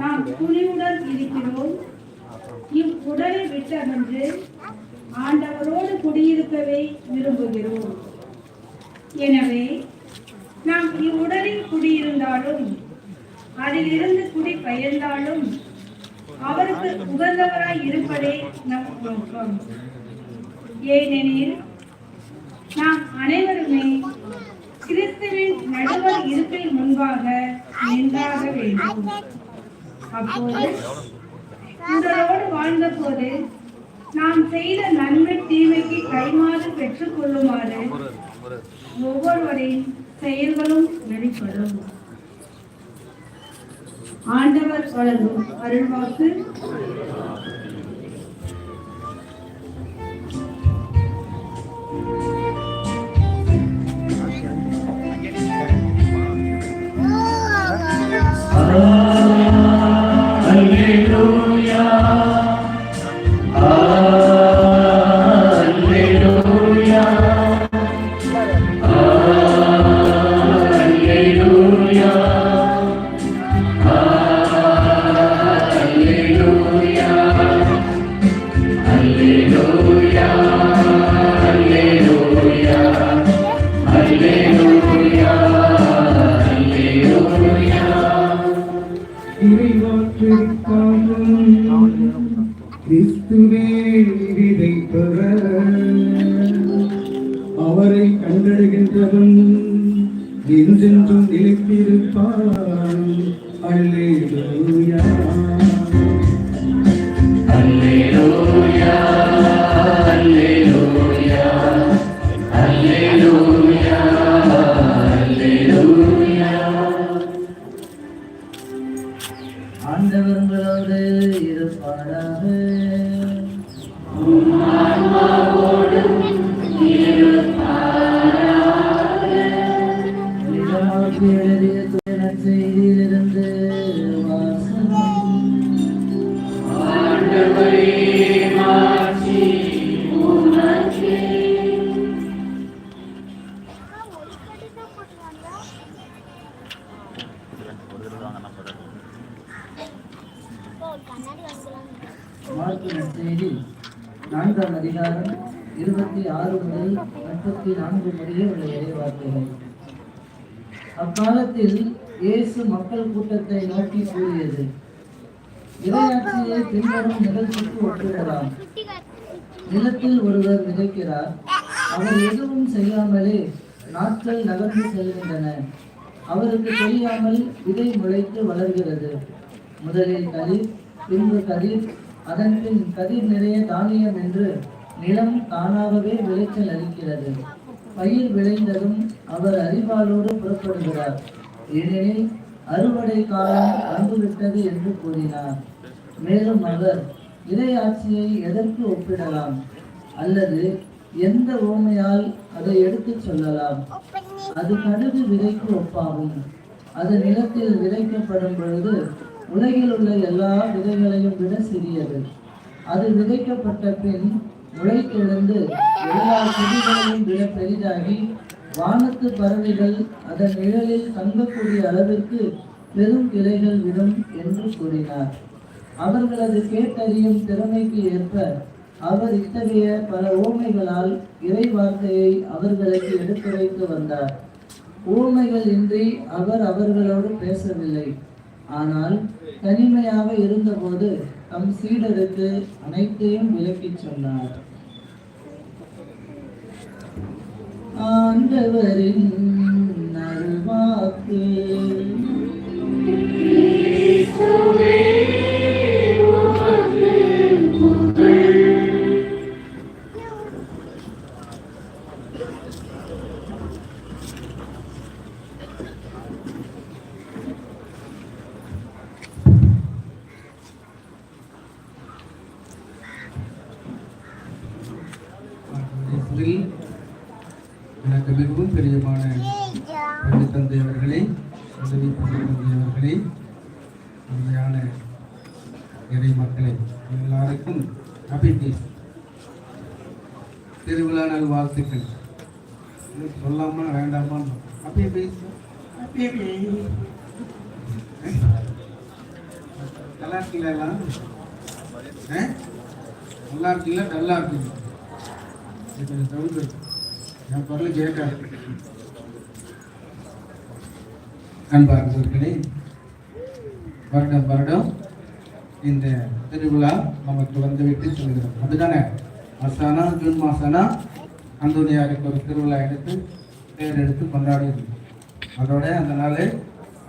நாம் துணிவுடன் இருக்கிறோம். இவ்வுடலை விட்டகன்று ஆண்டவரோடு குடியிருக்கவே விரும்புகிறோம். எனவே நாம் இவ்வுடலில் குடியிருந்தாலும் அதிலிருந்து குடி பெயர்ந்தாலும் அவருக்கு உகந்தவராய் இருப்பதே நம் நோக்கம். ஏனெனில் நாம் அனைவருமே கிறிஸ்துவின் நடுவர் இருப்பின் முன்பாக நின்றாக வேண்டும். அப்போது உங்களோடு வாழ்ந்தபோது நாம் செய்த நன்மை தீமைக்கு கைமாறு பெற்றுக் கொள்ளுமாறு ஒவ்வொருவரின் செயல்களும் வெளிப்படும். ஆண்டவர் வழங்கும் அருள்வாக்கு. மார்க்கு நற்செய்தி நான்காம் அதிகாரம் இருபத்தி ஆறு முதல் முப்பத்தி நான்கு முடிய உள்ள இறைவார்த்தைகள் அக்காலத்தில் இயேசு மக்கள் கூட்டத்தை நோக்கி கூறியது இரையாட்சியை பின்வரும் நிகழ்ச்சிக்கு ஒப்பிடலாம். நிலத்தில் ஒருவர் விதைக்கிறார் அவர் எதுவும் செய்யாமலே நாட்கள் நகர்ந்து செல்கின்றன. அவருக்கு தெரியாமல் விதை முளைத்து வளர்கிறது. முதலில் கதிர் பின்பு கதிர் அதன் பின் கதிர் நிறைய தானியம் என்று நிலம் தானாகவே விளைச்சல் அளிக்கிறது. பயிர் விளைந்ததும் அவர் அறிவாளோடு புறப்படுகிறார். ஏனெனில் அறுவடை காலம் வந்துவிட்டது என்று கூறினார். மேலும் அவர் இறையாட்சியை எதற்கு ஒப்பிடலாம்? அல்லது எந்த ஓமையால் அதை எடுத்துச் சொல்லலாம்? அது கடுகு விதைக்கு ஒப்பாகும். அது நிலத்தில் விதைக்கப்படும் பொழுது உலகில் உள்ள எல்லா விதைகளையும் விட சிறியது. அது விதைக்கப்பட்ட பின் முளைத்தெழுந்து எல்லா செடிகளையும் விட பெரிதாகி வானத்து பறவைகள் அதன் நிழலில் தங்கக்கூடிய அளவிற்கு பெரும் கிளைகள் விடும் என்று கூறினார். அவர்களது கேட்டறியும் திறமைக்கு ஏற்ப அவர் இத்தகைய பல ஓமைகளால் இறை வார்த்தையை அவர்களுக்கு எடுத்துரைத்து வந்தார். ஊமைகள் இன்றி அவர் அவர்களோடு பேசவில்லை. ஆனால் தனிமையாக இருந்தபோது தம் சீடருக்கு அனைத்தையும் விளக்கிச் சொன்னார். ஆண்டவரின் நல்வாக்கு எனக்கு மிகவும் பிரியமான பள்ளி தந்தை அவர்களே உதவி பள்ளி தந்தை அவர்களே உண்மையான இறை மக்களே எல்லாருக்கும் ஹாப்பி திருவிழா நல் வாழ்த்துக்கள். சொல்லாமல் சொல்லாம ஹாப்பி டேஸ் ஹாப்பி நல்லா இருக்கீங்களா எல்லாம்? நல்லா இருக்குல்ல நல்லா இருக்கீங்களா இது கொஞ்சம் என் குரல் கேட்காது அன்பார்ந்தவர்களே வருடம் வருடம் இந்த திருவிழா நமக்கு வந்துவிட்டு சொல்கிறோம் அதுதானே மாசானா ஜூன் மாசானா அந்தோனியாருக்கு ஒரு திருவிழா எடுத்து பேர் எடுத்து கொண்டாடி இருந்தோம் அதோட அந்த நாள்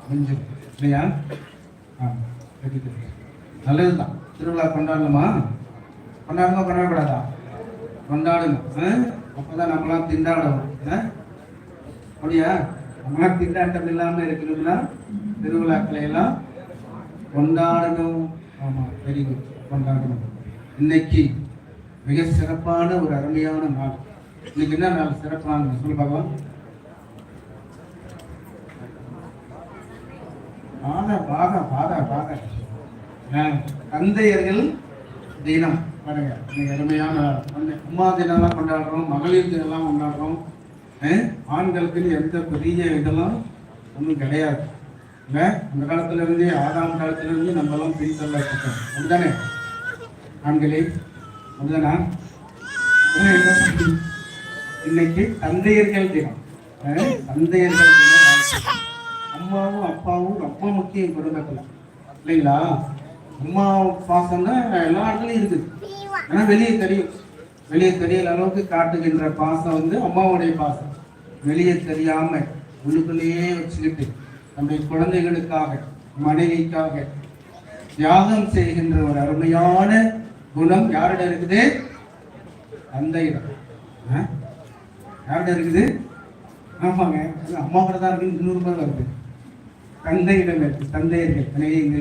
முடிஞ்சு இல்லையா? ஆ கட்டி நல்லது தான் திருவிழா கொண்டாடணுமா? கொண்டாடணுமா கொண்டாடக்கூடாதா? கொண்டாடணும். ஆ? அப்பதான் நம்மளாம் திண்டாடணும். அப்படியா? நம்மளாம் திண்டாட்டம் இல்லாமல் இருக்கணும்னா திருவிழாக்களை எல்லாம் கொண்டாடணும். ஆமாம் வெரி குட் கொண்டாடணும். இன்னைக்கு மிக சிறப்பான ஒரு அருமையான நாள். இன்னைக்கு என்ன நாள்? சிறப்பான நாள்? சொல்லு பார்க்கலாம் பாக பாக பாக பாத தந்தையர்கள் தினம். பாருங்க இன்னைக்கு அருமையான நாள். அம்மா தினம்லாம் கொண்டாடுறோம் மகளிர் தினம்லாம் கொண்டாடுறோம். ஆ, ஆண்களுக்குன்னு எந்த பெரிய இதெல்லாம் ஒன்றும் கிடையாது. இல்லை அந்த காலத்துல இருந்தே ஆதாம் காலத்துல இருந்து நம்ம எல்லாம் பின்தள்ளப்பட்டோம் அப்படிதானே ஆண்களே அப்படிதானா இன்னைக்கு தந்தையர்கள் தினம். தந்தையர்கள் தினம். அம்மாவும் அப்பாவும் ரொம்ப முக்கியம் குடும்பத்துல. இல்லைங்களா? அம்மா தான் எல்லா இடத்துலையும் இருக்குது. ஆனால் வெளியே தெரியும். வெளியே தெரியல அளவுக்கு காட்டுகின்ற பாசம் வந்து அம்மாவுடைய பாசம். வெளியே தெரியாம உள்ளுக்குள்ளேயே வச்சுக்கிட்டு நம்முடைய குழந்தைகளுக்காக மனைவிக்காக தியாகம் செய்கின்ற ஒரு அருமையான குணம் யாரிடம் இருக்குது? தந்தையிடம். ஆ? யாரிடம் இருக்குது? ஆமாங்க. அம்மாவோட அம்மா கூட தான் இருக்குது. இன்னொரு பேர் வருது. தந்தையிடம் இருக்கு. தந்தையர்கள்.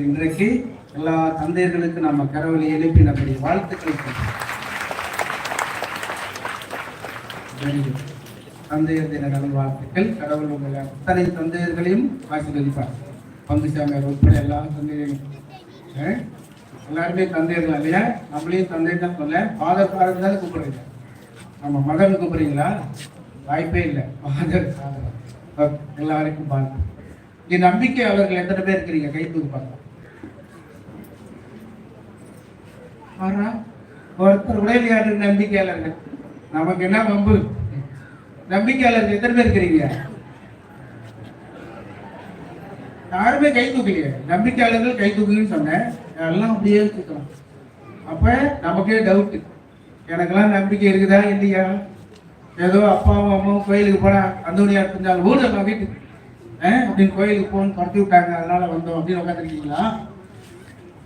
இன்றைக்கு எல்லா தந்தையர்களுக்கு நம்ம கரவலை எழுப்பி நம்முடைய வாழ்த்துக்களை தந்தையர் தின நலன் வாழ்த்துக்கள். கடவுள் உங்கள் அத்தனை தந்தையர்களையும் ஆசீர்வதிப்பார். பங்குசாமியார் உட்பட எல்லா தந்தையரையும் எல்லாருமே தந்தையர்கள் இல்லையா நம்மளையும் தந்தை தான் சொல்ல ஃபாதர் ஃபாதர் தான் கூப்பிடுறீங்க. நம்ம மகன் கூப்பிடுறீங்களா? வாய்ப்பே இல்லை. ஃபாதர் ஃபாதர் எல்லாருக்கும் வாழ்த்து. நம்பிக்கை அவர்கள் எத்தனை பேர் இருக்கிறீங்க? கை தூக்கு பார்க்கலாம். ஆறா? ஒருத்தர் கூட இல்லையாரு நம்பிக்கையாளர்கள்? நமக்கு என்ன வம்பு? நம்பிக்கையாளர் எத்தனை பேர் இருக்கிறீங்க? யாருமே கை தூக்கலையே. நம்பிக்கையாளர்கள் கை தூக்குங்கன்னு சொன்னேன். எல்லாம் அப்படியே தூக்கலாம் அப்ப நமக்கே டவுட்டு எனக்கெல்லாம் நம்பிக்கை இருக்குதா இல்லையா? ஏதோ அப்பாவும் அம்மாவும் கோயிலுக்கு போனா அந்தோனியா இருந்தாலும் ஊர் நம்ம வீட்டுக்கு. ஆ, அப்படின்னு கோயிலுக்கு போகணும்னு துரத்தி விட்டாங்க. அதனால வந்தோம். அப்படின்னு உட்காந்துருக்கீங்களா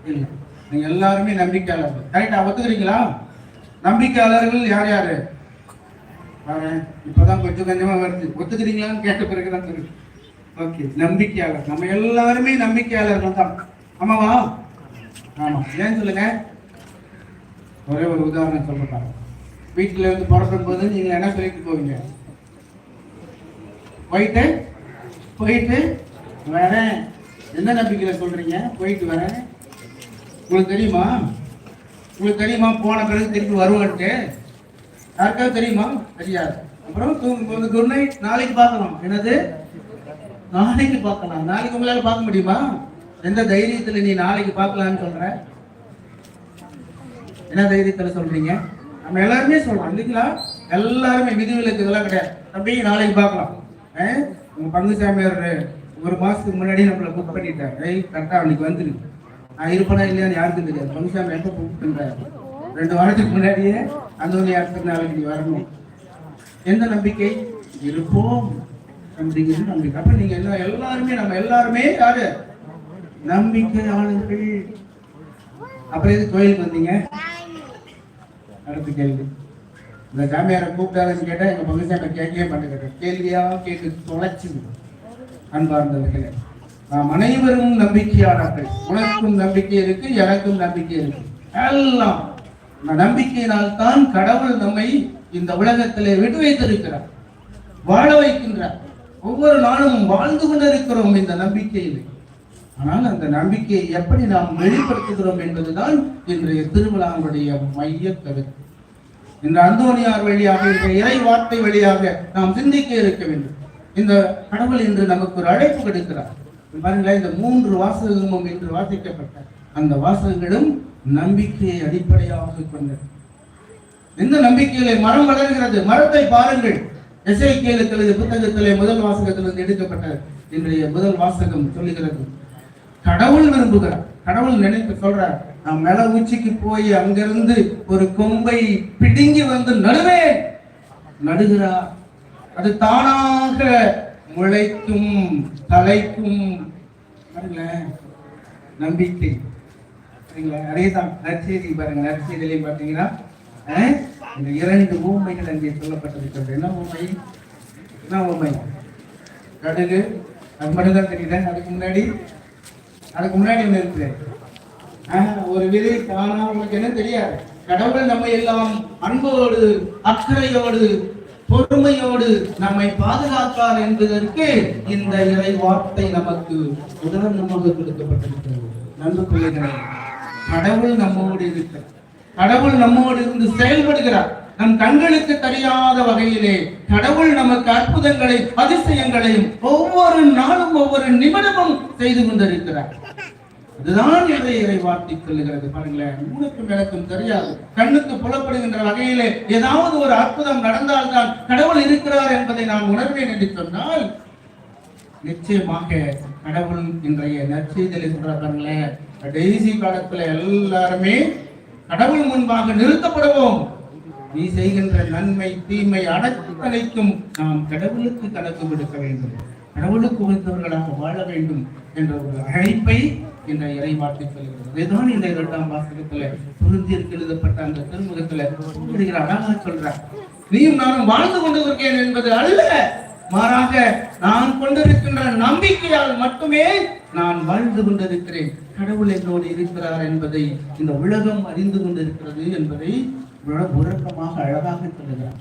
இல்லை. நீங்க எல்லாருமே நம்பிக்கையாளர்கள். கரெக்டா ஒத்துக்கிறீங்களா? நம்பிக்கையாளர்கள் யார் யாரு? இப்பதான் கொஞ்சம் கொஞ்சமா வருது. ஒத்துக்கிறீங்களான்னு கேட்ட பிறகுதான் தெரியும். ஓகே நம்பிக்கையாளர். நம்ம எல்லாருமே நம்பிக்கையாளர்கள் தான். ஆமாவா? ஆமா. ஏன் சொல்லுங்க? ஒரே ஒரு உதாரணம் சொல்றேன் வீட்டில் இருந்து புறப்படும் போது நீங்கள் என்ன சொல்லிட்டு போவீங்க? போயிட்டு போயிட்டு வரேன். என்ன நம்பிக்கையில் சொல்றீங்க? போயிட்டு வரேன். உங்களுக்கு தெரியுமா? உங்களுக்கு தெரியுமா? போன பிறகு திருப்பி வருவான்ட்டு. யாருக்காவது தெரியுமா? தெரியாது. அப்புறம் தூங்கும்போது குட் நைட் நாளைக்கு பார்க்கலாம் என்னது? நாளைக்கு பார்க்கலாம். நாளைக்கு உங்களால் பார்க்க முடியுமா? எந்த தைரியத்தில் நீ நாளைக்கு பார்க்கலாம்னு சொல்ற? என்ன தைரியத்தில் சொல்றீங்க? நம்ம எல்லாருமே சொல்றோம். இல்லைங்களா? எல்லாருமே விதிவிலக்கு இதெல்லாம் கிடையாது. தம்பி நாளைக்கு பார்க்கலாம். ஆ? உங்க பங்கு சாமியார் ஒரு மாசத்துக்கு முன்னாடி நம்மளை புக் பண்ணிட்டார். கரெக்டாக அன்னைக்கு வந்துரு. நான் இருப்பேனா இல்லையான்னு யாருக்கும் தெரியாது. பங்கு எப்போ கூப்பிட்டுருந்தாரு ரெண்டு வாரத்துக்கு முன்னாடியே அந்த ஒரு இடத்துக்கு நாளைக்கு நீ வரணும். எந்த நம்பிக்கை? இருப்போம். அப்படிங்கிறது நம்பிக்கை. அப்போ நீங்கள் என்ன எல்லாருமே நம்ம எல்லாருமே யாரு? நம்பிக்கையாளர்கள். அப்புறம் எது கோயிலுக்கு வந்தீங்க? அடுத்த கேள்வி. இந்த சாமியாரை கூப்பிட்டாருன்னு கேட்டால் எங்கள் பங்குசாமி கேட்கவே மாட்டேங்கிறேன் கேள்வியாக கேட்டு தொலைச்சுது அன்பார்ந்தவர்களே. நாம் அனைவரும் நம்பிக்கையாளர்கள். உனக்கும் நம்பிக்கை இருக்கு எனக்கும் நம்பிக்கை இருக்கு. எல்லாம். நம்பிக்கையினால் தான் கடவுள் நம்மை இந்த உலகத்திலே விட்டு வைத்திருக்கிறார் வாழ வைக்கின்றார். ஒவ்வொரு நாளும் வாழ்ந்து கொண்டிருக்கிறோம் இந்த நம்பிக்கையில். ஆனால் அந்த நம்பிக்கையை எப்படி நாம் வெளிப்படுத்துகிறோம் என்பதுதான் இன்றைய திருவிழாவுடைய மைய கருத்து. இந்த அந்தோனியார் வழியாக இந்த இறை வார்த்தை வழியாக நாம் சிந்திக்க இருக்க வேண்டும். இந்த கடவுள் இன்று நமக்கு ஒரு அழைப்பு கொடுக்கிறார். பாருங்களேன் இந்த மூன்று வாசகமும் என்று வாசிக்கப்பட்ட அந்த வாசகங்களும் நம்பிக்கையை அடிப்படையாக கொண்டது. எந்த நம்பிக்கையிலே மரம் வளர்கிறது? மரத்தை பாருங்கள். எஸ்ஐ கேளுக்களது புத்தகத்திலே முதல் வாசகத்திலிருந்து எடுக்கப்பட்ட இன்றைய முதல் வாசகம் சொல்லுகிறது. கடவுள் விரும்புகிறார். கடவுள் நினைத்து சொல்றார் நான் மேல உச்சிக்கு போய் அங்கிருந்து ஒரு கொம்பை பிடுங்கி வந்து நடுவேன். நடுகிறார். அது தானாக முளைக்கும் தலைக்கும் பாருங்களேன் நம்பிக்கை. சரிங்களா அதேதான் நற்செய்தி பாருங்க நற்செய்தியிலே பார்த்தீங்கன்னா இந்த இரண்டு ஊமைகள் அங்கே சொல்லப்பட்டிருக்கிறது என்ன ஊமை என்ன ஊமை கடுகு. அது மட்டும் தான் அதுக்கு முன்னாடி? அதுக்கு முன்னாடி ஒன்று இருக்குது ஒரு விதை தானா உங்களுக்கு என்ன தெரியாது? கடவுள் நம்ம எல்லாம் அன்போடு அக்கறையோடு பொறுமையோடு நம்மை பாதுகாத்தார் என்பதற்கு இந்த இறை வார்த்தை நமக்கு உதாரணமாக கொடுக்கப்பட்டிருக்கிறது. பிள்ளைகளே கடவுள் நம்மோடு இருக்கிறார். கடவுள் நம்மோடு இருந்து செயல்படுகிறார். நம் கண்களுக்கு தெரியாத வகையிலே கடவுள் நமக்கு அற்புதங்களை அதிசயங்களையும் ஒவ்வொரு நாளும் ஒவ்வொரு நிமிடமும் செய்து கொண்டிருக்கிறார். அதுதான் எதை இறை வார்த்தை சொல்லுகிறது பாருங்களேன். மூணுக்கும் எனக்கும் தெரியாது. கண்ணுக்கு புலப்படுகின்ற வகையிலே ஏதாவது ஒரு அற்புதம் நடந்தால்தான் கடவுள் இருக்கிறார் என்பதை நான் உணர்வேன் என்று சொன்னால் நிச்சயமாக கடவுள் இன்றைய நற்செய்தலை சொல்ற பாருங்களேன். கடைசி காலத்துல எல்லாருமே கடவுள் முன்பாக நிறுத்தப்படுவோம். நீ செய்கின்ற நன்மை தீமை அனைத்தனைக்கும் நாம் கடவுளுக்கு கணக்கு கொடுக்க வேண்டும். கடவுளுக்கு உகந்தவர்களாக வாழ வேண்டும் என்ற ஒரு அழைப்பை என்ற இறை வார்த்தை சொல்கிறது. இதுதான் இந்த இரண்டாம் வாசகத்துல பொருந்தியிருக்கு எழுதப்பட்ட அந்த திருமுகத்துல சொல்லுகிறார் அழகா சொல்றார். நீயும் நானும் வாழ்ந்து கொண்டு இருக்கேன் என்பது அல்ல. மாறாக நான் கொண்டிருக்கின்ற நம்பிக்கையால் மட்டுமே நான் வாழ்ந்து கொண்டிருக்கிறேன். கடவுள் என்னோடு இருக்கிறார் என்பதை இந்த உலகம் அறிந்து கொண்டிருக்கிறது என்பதை உறக்கமாக அழகாக சொல்லுகிறார்.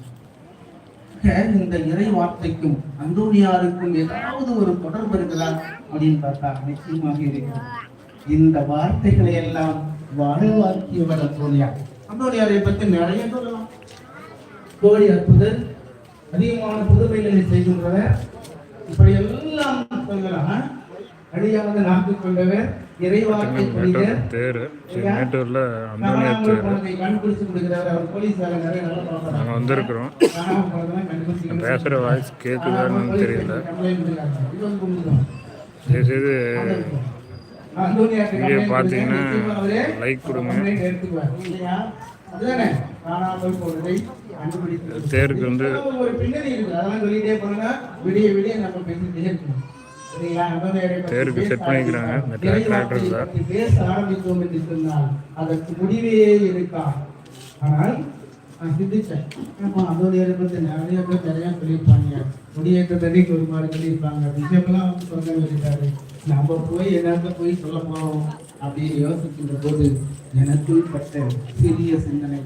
இந்த இறை வார்த்தைக்கும் அந்தோனியாருக்கும் ஏதாவது ஒரு தொடர்பு இருக்கிறார் அப்படின்னு பார்த்தா நிச்சயமாக இருக்கிறது. இந்த வார்த்தைகளை எல்லாம் வாழ்வாக்கியவர் அந்தோனியார் அந்தோனியாரை பற்றி நிறைய சொல்லலாம். கோடி அற்புதர் அதிகமான புதுமைகளை செய்கின்றவர் இப்படி எல்லாம் சொல்லலாம். அழியாத நாக்கு கொண்டவர் இறைவாக்கை ஐயா, மேட்டூரில் கண்டுபிடிச்சு கொடுக்கிறவர் அவர் நிறைய வந்திருக்கிறோம். பேசுகிற வாய்ஸ் கேட்குதான்னு தெரியல. கம்ப்ளைண்ட் வீடியோ பார்த்தீங்கன்னா லைக் கொடுங்க. தேருக்கு வந்து தேருக்கு set பண்ணிக்கிறாங்க. இந்த. பற்றி பேச ஆரம்பித்தோம் என்று சொன்னால் அதற்கு முடிவே இருக்கா ஆனால் சிந்திச்சேன் ஆமா அந்தோனியாரை பற்றி நிறைய பேர் நிறைய சொல்லியிருப்பாங்க. முடியேற்றத்தடிக்கு ஒரு மாதிரி சொல்லியிருப்பாங்க. விஷயம்லாம் வந்து சொல்ல சொல்லிட்டாரு. நம்ம போய் என்னத்த போய் சொல்ல போறோம் அப்படின்னு யோசிக்கின்ற போது எனக்குள் பட்ட சிறிய சிந்தனை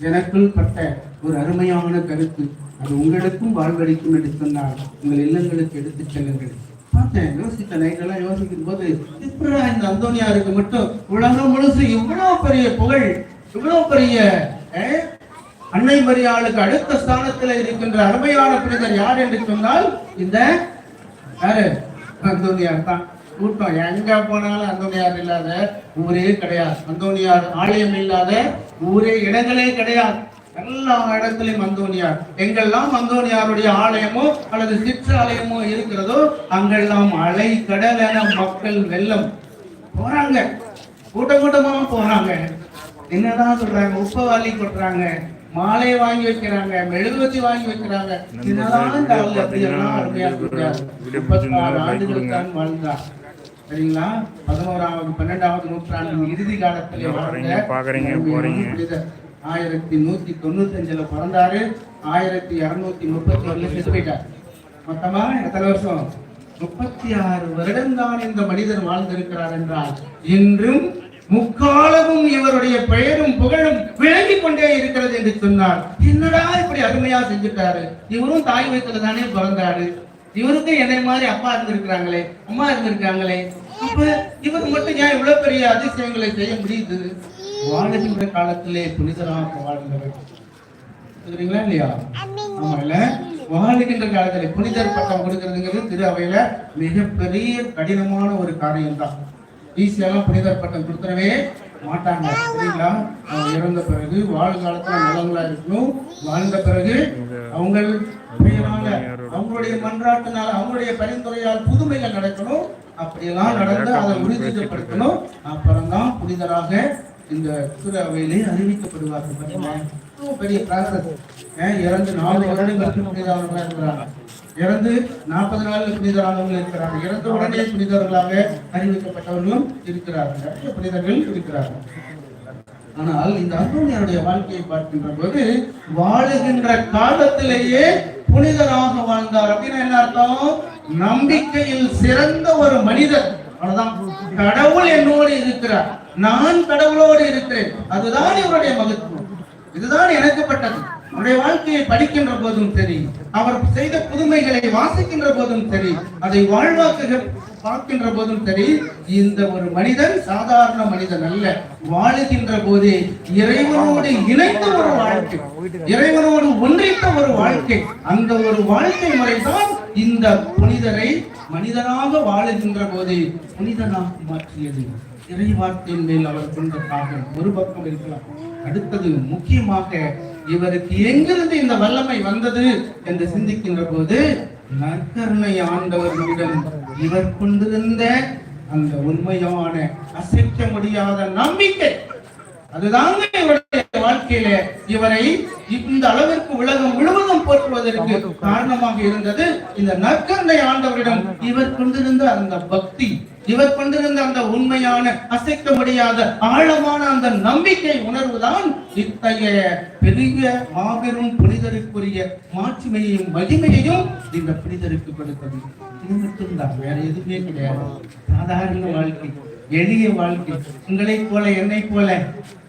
எனக்குள் பட்ட ஒரு அருமையான கருத்து. அது உங்களுக்கும் வாழ்வழிக்கும் என்று சொன்னால் உங்கள் இல்லங்களுக்கு எடுத்துச் செல்லுங்கள். பார்த்தேன் யோசித்த நைட்டெல்லாம் யோசிக்கும் போது இப்படா இந்த அந்தோனியாருக்கு மட்டும் உலகம் முழுசு இவ்வளவு பெரிய புகழ் இவ்வளவு பெரிய அஹ், அன்னை மரியாளுக்கு அடுத்த ஸ்தானத்தில் இருக்கின்ற அருமையான புனிதர் யார் என்று சொன்னால் இந்த யாரு? அந்தோனியார் தான். கூட்டம் எங்க போனாலும் அந்தோனியார் இல்லாத ஊரே கிடையாது. அந்தோனியார் ஆலயம் இல்லாத ஊரே இடங்களே கிடையாது. எல்லா இடத்திலும் அந்தோனியார் எங்கெல்லாம் அந்தோனியாருடைய ஆலயமோ அல்லது சிற்றாலயமோ இருக்கிறதோ அங்கெல்லாம் அலை கடல் என மக்கள் வெள்ளம் போறாங்க. கூட்டம் கூட்டமாக போறாங்க. என்னதான் சொல்றாங்க? உப்பவாளி கொட்டுறாங்க. மாலை வாங்கி வைக்கிறாங்க மெழுகுவத்தி வாங்கி வைக்கிறாங்க. அப்படியெல்லாம் அருமையா ஆண்டுகள் தான் வாழ்ந்தார் சரிங்களா? பதினோராவது பன்னெண்டாவது நூற்றாண்டின் இறுதி காலத்திலே வாழ்ந்த. புனிதர். ஆயிரத்தி நூத்தி தொண்ணூத்தி அஞ்சுல பிறந்தாரு. ஆயிரத்தி இருநூத்தி முப்பத்தி ஒண்ணுல செத்து போயிட்டார். மொத்தமா எத்தனை வருஷம்? முப்பத்தி ஆறு வருடம் தான் இந்த மனிதர் வாழ்ந்திருக்கிறார் என்றால் இன்றும் முக்காலமும் இவருடைய பெயரும் புகழும் விளங்கிக் கொண்டே இருக்கிறது என்று சொன்னார். என்னடா இப்படி அருமையா செஞ்சுட்டாரு? இவரும் தாய் வயிற்றுல தானே பிறந்தாரு. இவருக்கு என்னை மாதிரி அப்பா இருந்திருக்கிறாங்களே அம்மா இருந்திருக்காங்களே அப்ப இவர் மட்டும் ஏன் இவ்வளவு பெரிய அதிசயங்களை செய்ய முடியுது? வாழ்கின்ற காலத்திலே புனிதராக வாழ்ந்தவர். இல்லையா? ஆமா இல்ல வாழ்கின்ற காலத்துல புனிதர் பட்டம் கொடுக்கறதுங்கிறது திரு அவையில மிகப்பெரிய கடினமான ஒரு காரியம் தான் ஈஸியெல்லாம் புனிதர் பட்டம் கொடுத்துடவே மாட்டாங்க. சரிங்களா அவங்க இறந்த பிறகு வாழ்காலத்துல நலங்களா இருக்கணும். வாழ்ந்த பிறகு அவங்க அவங்களுடைய மன்றாட்டினால அவங்களுடைய பரிந்துரையால் புதுமைகள் நடக்கணும். அப்படியெல்லாம் நடந்து அதை உறுதிப்படுத்தணும். அப்புறம்தான் புனிதராக இந்த திருவையிலே அறிவிக்கப்படுவார்கள். பெரிய ப்ராசஸ். இறந்து நாலு வருடங்களுக்கு புனிதவர்களாக இருக்கிறாங்க. இறந்து நாற்பது நாள் புனிதரானவர்கள் இருக்கிறாங்க. இறந்த உடனே புனிதர்களாக அறிவிக்கப்பட்டவர்களும் இருக்கிறார்கள். நிறைய புனிதர்கள் இருக்கிறார்கள். ஆனால் இந்த அந்தோனியருடைய வாழ்க்கையை பார்க்கின்ற போது வாழுகின்ற காலத்திலேயே புனிதராக வாழ்ந்தார் அப்படின்னா என்ன அர்த்தம்? நம்பிக்கையில் சிறந்த ஒரு மனிதர். அவ்வளவுதான். கடவுள் என்னோடு இருக்கிறார். நான் கடவுளோடு இருக்கிறேன். அதுதான் இவருடைய மகத்துவம். இதுதான் எனக்குப்பட்டது அவருடைய வாழ்க்கையை படிக்கின்ற போதும் சரி அவர் செய்த புதுமைகளை வாசிக்கின்ற போதும் சரி அதை வாழ்வாக்குக பார்க்கின்ற போதும் சரி இந்த ஒரு மனிதன் சாதாரண மனிதன் அல்ல. வாழுகின்ற போதே இறைவனோடு இணைந்த ஒரு வாழ்க்கை இறைவனோடு ஒன்றித்த ஒரு வாழ்க்கை. அந்த ஒரு வாழ்க்கை முறைதான் இந்த புனிதரை மனிதனாக வாழுகின்ற போதே புனிதனாக மாற்றியது. இறைவார்த்தையின் மேல் அவர் கொண்ட தாகம் ஒரு பக்கம் இருக்கலாம். அடுத்தது முக்கியமாக இவருக்கு எங்கிருந்து இந்த வல்லமை வந்தது என்று சிந்திக்கின்ற போது நற்கருணை ஆண்டவர்களிடம் இவர் கொண்டிருந்த அந்த உண்மையான அசைக்க முடியாத நம்பிக்கை. அதுதாங்க இவருடைய வாழ்க்கையில இவரை இந்த அளவிற்கு உலகம் முழுவதும் போற்றுவதற்கு காரணமாக இருந்தது இந்த நற்கருணை ஆண்டவரிடம் இவர் கொண்டிருந்த அந்த பக்தி இவர் கொண்டிருந்த அந்த உண்மையான அசைக்க முடியாத ஆழமான அந்த நம்பிக்கை உணர்வுதான் இத்தகைய பெரிய மாபெரும் புனிதருக்குரிய மாட்சிமையையும் மகிமையையும் இந்த புனிதருக்கு கொடுத்தது. இது மட்டும்தான் வேற எதுவுமே கிடையாது. சாதாரண வாழ்க்கை எளிய வாழ்க்கை. உங்களைப் போல என்னைப் போல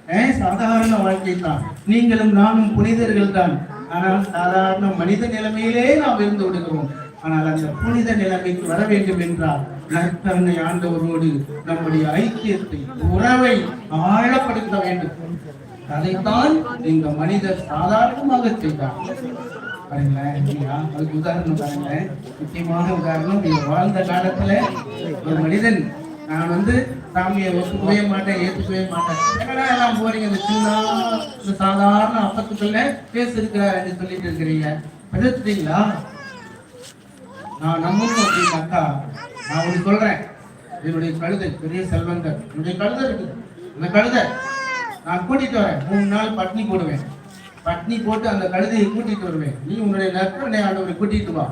சாதாரண வாழ்க்கை தான் நீங்களும் நானும் புனிதர்கள் தான் ஆனால் சாதாரண மனித நிலைமையிலே நாம் இருந்து விடுகிறோம். ஆனால் அந்த புனித நிலைமைக்கு வர வேண்டும் என்றால் நற்கருணை ஆண்டவரோடு நம்முடைய ஐக்கியத்தை உறவை ஆழப்படுத்த வேண்டும். அதைத்தான் இந்த மனிதர் சாதாரணமாக செய்தார். பாருங்களேன் அதுக்கு உதாரணம் பாருங்களேன் முக்கியமான உதாரணம் இவர் வாழ்ந்த காலத்துல ஒரு மனிதன் நான் வந்து சாமியை ஒத்துக்கவே மாட்டேன் ஏத்துக்கவே மாட்டேன். என்னடா எல்லாம் போறீங்க? இந்த சின்ன இந்த சாதாரண அப்பத்துக்குள்ள பேச இருக்கிறாருன்னு சொல்லிட்டு இருக்கிறீங்க. எதிர்த்துட்டீங்களா நான் நம்பணும் அப்படின்னாக்கா நான் உங்களுக்கு சொல்றேன். என்னுடைய கழுதை பெரிய செல்வந்தர். என்னுடைய கழுதை இருக்குது. அந்த கழுதை நான் கூட்டிட்டு வரேன். மூணு நாள் பட்னி போடுவேன். பட்னி போட்டு அந்த கழுதையை கூட்டிட்டு வருவேன் நீ உன்னுடைய நற்பனை ஆண்டவரை கூட்டிட்டு வா.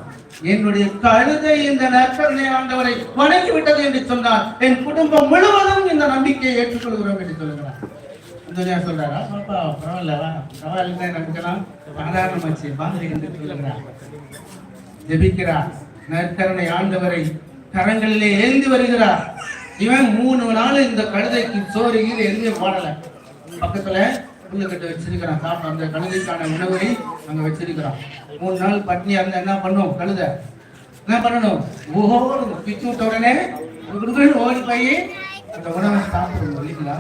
என்னுடைய கழுதை இந்த நற்பனை ஆண்டவரை வணங்கி விட்டது என்று சொன்னார் என் குடும்பம் முழுவதும் இந்த நம்பிக்கையை ஏற்றுக்கொள்கிறோம் என்று சொல்லுகிறார். சொல்றாரா? பரவாயில்லவா பரவாயில்ல பரவாயில்ல நமக்கெல்லாம் சாதாரணமாச்சு வாங்க என்று சொல்லுகிறார். ஜெபிக்கிறார் நற்கருணை ஆண்டவரை கரங்களிலே ஏந்தி வருகிறார். இவன் மூணு நாள் இந்த கழுதைக்கு சோறு கீழே எதுவுமே போடல. பக்கத்துல புல்லுக்கட்டு வச்சிருக்கிறான். காரணம் அந்த கழுதைக்கான உணவை அங்க வச்சிருக்கிறான். மூணு நாள் பட்னி அந்த என்ன பண்ணும்? கழுதை. என்ன பண்ணணும்? ஓஹோ பிச்சு விட்ட உடனே ஓடி போய் அந்த உணவை சாப்பிடணும் இல்லைங்களா?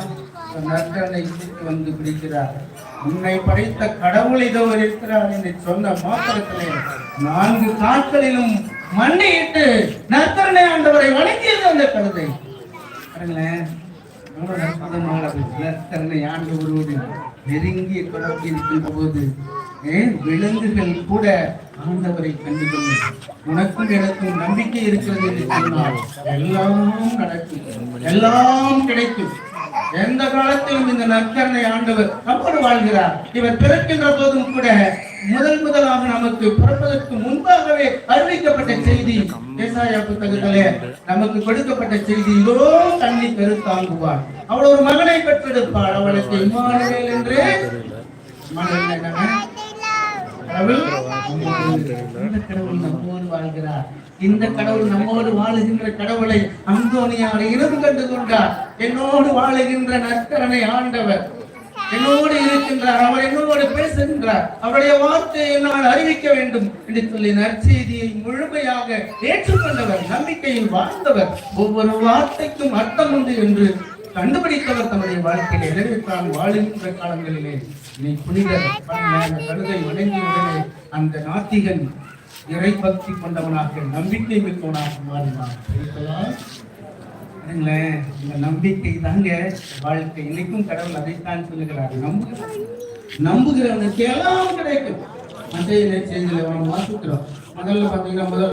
நன்றனை இழுத்து வந்து பிடிக்கிறார். உன்னை படைத்த கடவுள் இதோ இருக்கிறார் என்று சொன்ன மாத்திரத்திலே நான்கு காட்களிலும் மண்டையிட்டு நற்கருணை ஆண்டவரை வணங்கியது அந்த கழுதை. பாருங்களேன் எவ்வளவு நத்தரனை நற்கருணை ஆண்டவரோடு. நெருங்கிய தொடர்பு இருக்கின்ற போது ஏன் விலங்குகள் கூட ஆண்டவரை கண்டு கொள்ளும் உனக்கும் எனக்கும் நம்பிக்கை இருக்கிறது என்று சொன்னால் எல்லாம் நடக்கும். எல்லாம் கிடைக்கும். எந்த காலத்திலும் இந்த நற்கரணை ஆண்டவர் அப்படி வாழ்கிறார். இவர் பிறக்கின்ற போதும் கூட முதல் முதலாக நமக்கு பிறப்பதற்கு முன்பாகவே அறிவிக்கப்பட்ட செய்தி. ஏசாயா புத்தகத்திலே நமக்கு கொடுக்கப்பட்ட செய்தி இதோ தண்ணி கருத்தாங்குவார். அவள் ஒரு மகனை பெற்றெடுப்பாள். அவளுக்கு இம்மானுவேல் என்று இந்த கடவுள் நம்மோடு வாழ்கிறார். இந்த கடவுள் நம்மோடு வாழுகின்ற கடவுளை அந்தோனியாரை இனம் கண்டு கொண்டார். என்னோடு வாழுகின்ற நற்கரனை ஆண்டவர் என்னோடு இருக்கின்றார் அவர் என்னோடு பேசுகின்றார். அவருடைய வார்த்தையை என்னால் அறிவிக்க வேண்டும் என்று சொல்லி நற்செய்தியை முழுமையாக ஏற்றுக்கொண்டவர் நம்பிக்கையில் வாழ்ந்தவர். ஒவ்வொரு வார்த்தைக்கும் அர்த்தம் உண்டு என்று கண்டுபிடித்தவர் தன்னுடைய வாழ்க்கையில. எனவே தான் வாழுகின்ற காலங்களிலே நீ புனிதர் பண்ண அந்த கழுதை வணங்கியுடனே அந்த நாத்திகன் இறை பக்தி கொண்டவனாக நம்பிக்கை மிக்கவனாக மாறினான் பாருங்களேன் இந்த நம்பிக்கை தாங்க வாழ்க்கை. இன்னைக்கும் கடவுள் அதைத்தான் சொல்லுகிறார். நம்புகிற நம்புகிறவனுக்கு எல்லாம் கிடைக்கும். மத்திய செய்தியில வாசிக்கிறோம். முதல்ல பாத்தீங்கன்னா முதல்